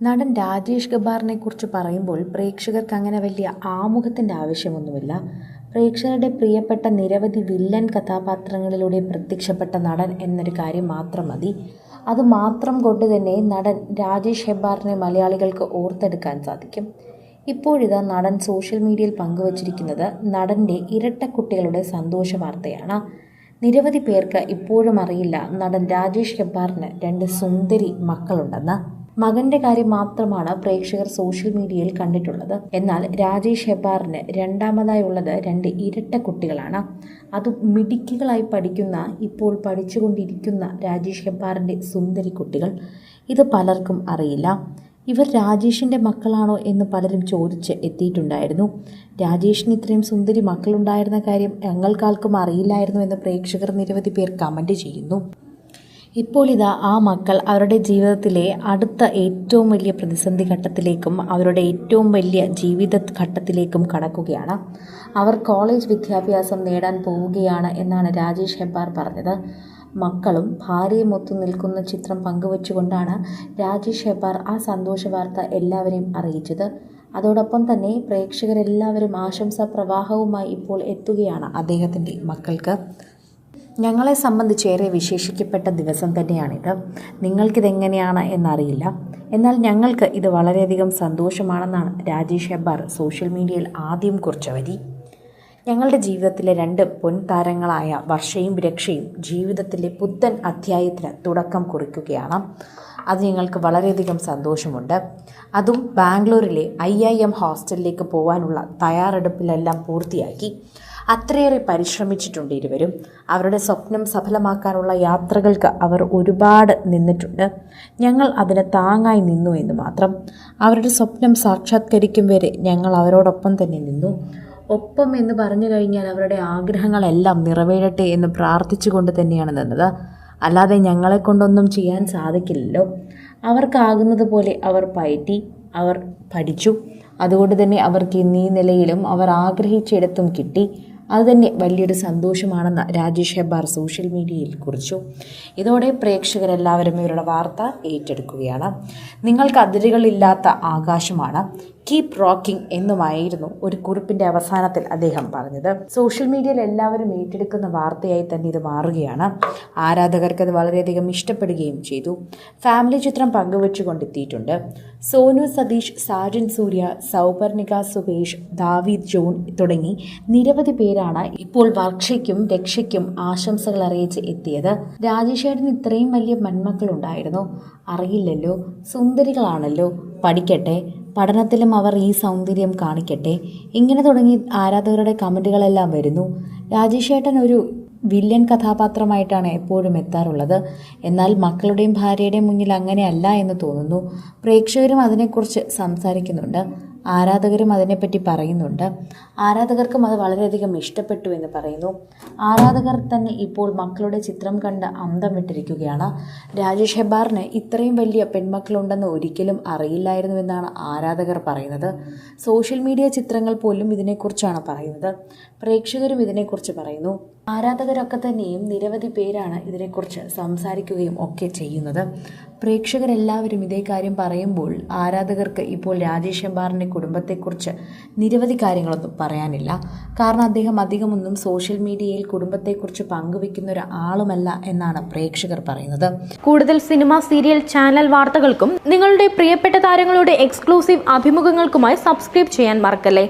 നടൻ രാജേഷ് ഗബ്ബാറിനെ കുറിച്ച് പറയുമ്പോൾ പ്രേക്ഷകർക്ക് അങ്ങനെ വലിയ ആമുഖത്തിന്റെ ആവശ്യമൊന്നുമില്ല. പ്രേക്ഷകരുടെ പ്രിയപ്പെട്ട നിരവധി വില്ലൻ കഥാപാത്രങ്ങളിലൂടെ പ്രത്യക്ഷപ്പെട്ട നടൻ എന്നൊരു കാര്യം മാത്രം മതി. അത് മാത്രം കൊണ്ട് തന്നെ നടൻ രാജേഷ് ഹെബ്ബാറിനെ മലയാളികൾക്ക് ഓർത്തെടുക്കാൻ സാധിക്കും. ഇപ്പോഴിതാ നടൻ സോഷ്യൽ മീഡിയയിൽ പങ്കുവച്ചിരിക്കുന്നത് നടന്റെ ഇരട്ടക്കുട്ടികളുടെ സന്തോഷ വാർത്തയാണ്. നിരവധി പേർക്ക് ഇപ്പോഴും അറിയില്ല നടൻ രാജേഷ് ഹെബ്ബാറിന് രണ്ട് സുന്ദരി മക്കളുണ്ടെന്ന്. മകന്റെ കാര്യം മാത്രമാണ് പ്രേക്ഷകർ സോഷ്യൽ മീഡിയയിൽ കണ്ടിട്ടുള്ളത്. എന്നാൽ രാജേഷ് ഹെബാറിന് രണ്ടാമതായി ഉള്ളത് രണ്ട് ഇരട്ട കുട്ടികളാണ്. അതും മിടുക്കികളായി പഠിക്കുന്ന ഇപ്പോൾ പഠിച്ചുകൊണ്ടിരിക്കുന്ന രാജേഷ് ഹെബാറിന്റെ സുന്ദരി കുട്ടികൾ. ഇത് പലർക്കും അറിയില്ല. ഇവർ രാജേഷിന്റെ മക്കളാണോ എന്ന് പലരും ചോദിച്ച് എത്തിയിട്ടുണ്ടായിരുന്നു. രാജേഷിന് ഇത്രയും സുന്ദരി മക്കളുണ്ടായിരുന്ന കാര്യം ഞങ്ങൾക്കാർക്കും അറിയില്ലായിരുന്നു എന്ന് പ്രേക്ഷകർ നിരവധി പേർ കമന്റ് ചെയ്യുന്നു. ഇപ്പോൾ ഇതാ ആ മക്കൾ അവരുടെ ജീവിതത്തിലെ അടുത്ത ഏറ്റവും വലിയ പ്രതിസന്ധി ഘട്ടത്തിലേക്കും അവരുടെ ഏറ്റവും വലിയ ജീവിത ഘട്ടത്തിലേക്കും കടക്കുകയാണ്. അവർ കോളേജ് വിദ്യാഭ്യാസം നേടാൻ പോവുകയാണ് എന്നാണ് രാജേഷ് ഹെബ്ബാർ പറഞ്ഞത്. മക്കളും ഭാര്യയും ഒത്തു നിൽക്കുന്ന ചിത്രം പങ്കുവച്ചുകൊണ്ടാണ് രാജേഷ് ഹെബ്ബാർ ആ സന്തോഷ വാർത്ത എല്ലാവരെയും അറിയിച്ചത്. അതോടൊപ്പം തന്നെ പ്രേക്ഷകരെല്ലാവരും ആശംസാ പ്രവാഹവുമായി ഇപ്പോൾ എത്തുകയാണ് അദ്ദേഹത്തിന്റെ മക്കൾക്ക്. ഞങ്ങളെ സംബന്ധിച്ച് ഏറെ വിശേഷിക്കപ്പെട്ട ദിവസം തന്നെയാണിത്. നിങ്ങൾക്കിതെങ്ങനെയാണ് എന്നറിയില്ല. എന്നാൽ ഞങ്ങൾക്ക് ഇത് വളരെയധികം സന്തോഷമാണെന്നാണ് രാജേഷ് ഹെബ്ബാർ സോഷ്യൽ മീഡിയയിൽ ആദ്യം കുറിച്ച വരി. ഞങ്ങളുടെ ജീവിതത്തിലെ രണ്ട് പൊൻതാരങ്ങളായ വർഷയും രക്ഷയും ജീവിതത്തിലെ പുത്തൻ അധ്യായത്തിന് തുടക്കം കുറിക്കുകയാണ്. അത് ഞങ്ങൾക്ക് വളരെയധികം സന്തോഷമുണ്ട്. അതും ബാംഗ്ലൂരിലെ ഐ ഐ എം ഹോസ്റ്റലിലേക്ക് പോകാനുള്ള തയ്യാറെടുപ്പിലെല്ലാം പൂർത്തിയാക്കി. അത്രയേറെ പരിശ്രമിച്ചിട്ടുണ്ട് ഇരുവരും. അവരുടെ സ്വപ്നം സഫലമാക്കാനുള്ള യാത്രകൾക്ക് അവർ ഒരുപാട് നിന്നിട്ടുണ്ട്. ഞങ്ങൾ അതിന് താങ്ങായി നിന്നു എന്ന് മാത്രം. അവരുടെ സ്വപ്നം സാക്ഷാത്കരിക്കും വരെ ഞങ്ങൾ അവരോടൊപ്പം തന്നെ നിന്നു. ഒപ്പം എന്ന് പറഞ്ഞു കഴിഞ്ഞാൽ അവരുടെ ആഗ്രഹങ്ങളെല്ലാം നിറവേറട്ടെ എന്ന് പ്രാർത്ഥിച്ചുകൊണ്ട് തന്നെയാണ് നിന്നത്. അല്ലാതെ ഞങ്ങളെ കൊണ്ടൊന്നും ചെയ്യാൻ സാധിക്കില്ലല്ലോ. അവർക്കാകുന്നത് പോലെ അവർ പയറ്റി അവർ പഠിച്ചു. അതുകൊണ്ട് തന്നെ അവർക്ക് ഇന്നീ നിലയിലും അവർ ആഗ്രഹിച്ചിടത്തും കിട്ടി. അതുതന്നെ വലിയൊരു സന്തോഷമാണെന്ന് രാജേഷ് ഹെബ്ബാർ സോഷ്യൽ മീഡിയയിൽ കുറിച്ചു. ഇതോടെ പ്രേക്ഷകരെല്ലാവരും ഇവരുടെ വാർത്ത ഏറ്റെടുക്കുകയാണ്. നിങ്ങൾക്ക് അതിരുകളില്ലാത്ത ആകാശമാണ്. കീപ് റോക്കിംഗ് എന്നുമായിരുന്നു ഒരു കുറിപ്പിന്റെ അവസാനത്തിൽ അദ്ദേഹം പറഞ്ഞത്. സോഷ്യൽ മീഡിയയിൽ എല്ലാവരും ഏറ്റെടുക്കുന്ന വാർത്തയായി തന്നെ ഇത് മാറുകയാണ്. ആരാധകർക്ക് അത് വളരെയധികം ഇഷ്ടപ്പെടുകയും ചെയ്തു. ഫാമിലി ചിത്രം പങ്കുവച്ചുകൊണ്ടെത്തിയിട്ടുണ്ട്. സോനു സതീഷ് സാജൻ സൂര്യ സൗപർണിക സുബേഷ് ദാവീദ് ജോൺ തുടങ്ങി നിരവധി പേരാണ് ഇപ്പോൾ വർഷയ്ക്കും രക്ഷയ്ക്കും ആശംസകൾ അറിയിച്ച് എത്തിയത്. രാജേഷേട്ടന് ഇത്രയും വലിയ മൺമക്കളുണ്ടായിരുന്നു അറിയില്ലല്ലോ. സുന്ദരികളാണല്ലോ. പഠിക്കട്ടെ. പഠനത്തിലും അവർ ഈ സൗന്ദര്യം കാണിക്കട്ടെ. ഇങ്ങനെ തുടങ്ങി ആരാധകരുടെ കമന്റുകളെല്ലാം വരുന്നു. രാജേഷേട്ടൻ ഒരു വില്ലൻ കഥാപാത്രമായിട്ടാണ് എപ്പോഴും എത്താറുള്ളത്. എന്നാൽ മക്കളുടെയും ഭാര്യയുടെയും മുന്നിൽ അങ്ങനെയല്ല എന്ന് തോന്നുന്നു. പ്രേക്ഷകരും അതിനെക്കുറിച്ച് സംസാരിക്കുന്നുണ്ട്. ആരാധകരും അതിനെപ്പറ്റി പറയുന്നുണ്ട്. ആരാധകർക്കും അത് വളരെയധികം ഇഷ്ടപ്പെട്ടു എന്ന് പറയുന്നു. ആരാധകർ തന്നെ ഇപ്പോൾ മക്കളുടെ ചിത്രം കണ്ട് അന്തം വിട്ടിരിക്കുകയാണ്. രാജേഷ് ഹെബാറിന് ഇത്രയും വലിയ പെൺമക്കളുണ്ടെന്ന് ഒരിക്കലും അറിയില്ലായിരുന്നു എന്നാണ് ആരാധകർ പറയുന്നത്. സോഷ്യൽ മീഡിയ ചിത്രങ്ങൾ പോലും ഇതിനെക്കുറിച്ചാണ് പറയുന്നത്. പ്രേക്ഷകരും ഇതിനെക്കുറിച്ച് പറയുന്നു. ആരാധകരൊക്കെ തന്നെയും നിരവധി പേരാണ് ഇതിനെക്കുറിച്ച് സംസാരിക്കുകയും ഒക്കെ ചെയ്യുന്നത്. പ്രേക്ഷകരെല്ലാവരും ഇതേ കാര്യം പറയുമ്പോൾ ആരാധകർക്ക് ഇപ്പോൾ രാജേഷ് എമ്പാറിന്റെ കുടുംബത്തെക്കുറിച്ച് നിരവധി കാര്യങ്ങളൊന്നും പറയാനില്ല. കാരണം അദ്ദേഹം അധികമൊന്നും സോഷ്യൽ മീഡിയയിൽ കുടുംബത്തെക്കുറിച്ച് പങ്കുവെക്കുന്ന ഒരാളുമല്ല എന്നാണ് പ്രേക്ഷകർ പറയുന്നത്. കൂടുതൽ സിനിമ സീരിയൽ ചാനൽ വാർത്തകൾക്കും നിങ്ങളുടെ പ്രിയപ്പെട്ട താരങ്ങളുടെ എക്സ്ക്ലൂസീവ് അഭിമുഖങ്ങൾക്കുമായി സബ്സ്ക്രൈബ് ചെയ്യാൻ മറക്കല്ലേ?